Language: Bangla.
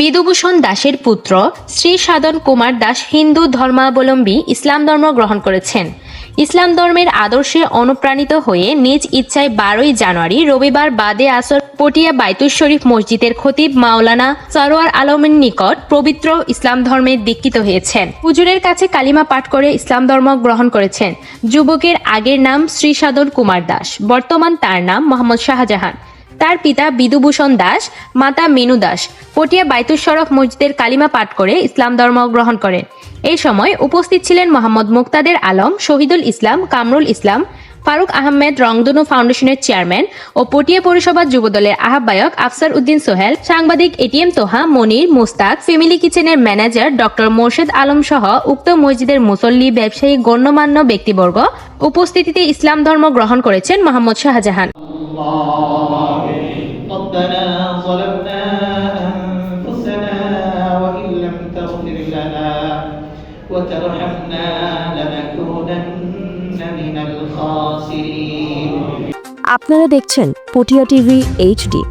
বিদুভূষণ দাসের পুত্র শ্রী সাধন কুমার দাস হিন্দু ধর্মাবলম্বী ইসলাম ধর্ম গ্রহণ করেছেন। ইসলাম ধর্মের আদর্শে অনুপ্রাণিত হয়ে নিজ ইচ্ছায় বারোই জানুয়ারি রবিবার বাদে আসর পটিয়া বাইতুল শরীফ মসজিদের খতিব মাওলানা সরোয়ার আলমের নিকট পবিত্র ইসলাম ধর্মে দীক্ষিত হয়েছেন। হুজুরের কাছে কালিমা পাঠ করে ইসলাম ধর্ম গ্রহণ করেছেন। যুবকের আগের নাম শ্রী সাধন কুমার দাস। বর্তমান তার নাম মোহাম্মদ শাহজাহান। তার পিতা বিদুভূষণ দাস, মাতা মিনু দাস। পটিয়া বাইতুল শরফ মসজিদের কালিমা পাঠ করে ইসলাম ধর্ম গ্রহণ করেন। এই সময় উপস্থিত ছিলেন মোহাম্মদ মুক্তাদের আলম, শহীদুল ইসলাম, কামরুল ইসলাম, ফারুক আহমেদ রংধনু ফাউন্ডেশনের চেয়ারম্যান ও পটিয়া পৌরসভা যুবদলের আহ্বায়ক আফসার উদ্দিন সোহেল, সাংবাদিক এটিএম তোহা, মনির, মুস্তাক, ফ্যামিলি কিচেনের ম্যানেজার ডক্টর মোর্শেদ আলম সহ উক্ত মসজিদের মুসল্লি, ব্যবসায়ী, গণ্যমান্য ব্যক্তিবর্গ উপস্থিতিতে ইসলাম ধর্ম গ্রহণ করেছেন মোহাম্মদ শাহজাহান। ربنا ظلمنا أنفسنا وإن لم تغفر لنا وترحمنا لنكونن من الخاسرين আপনারা দেখছেন পটিয়া টিভি এইচডি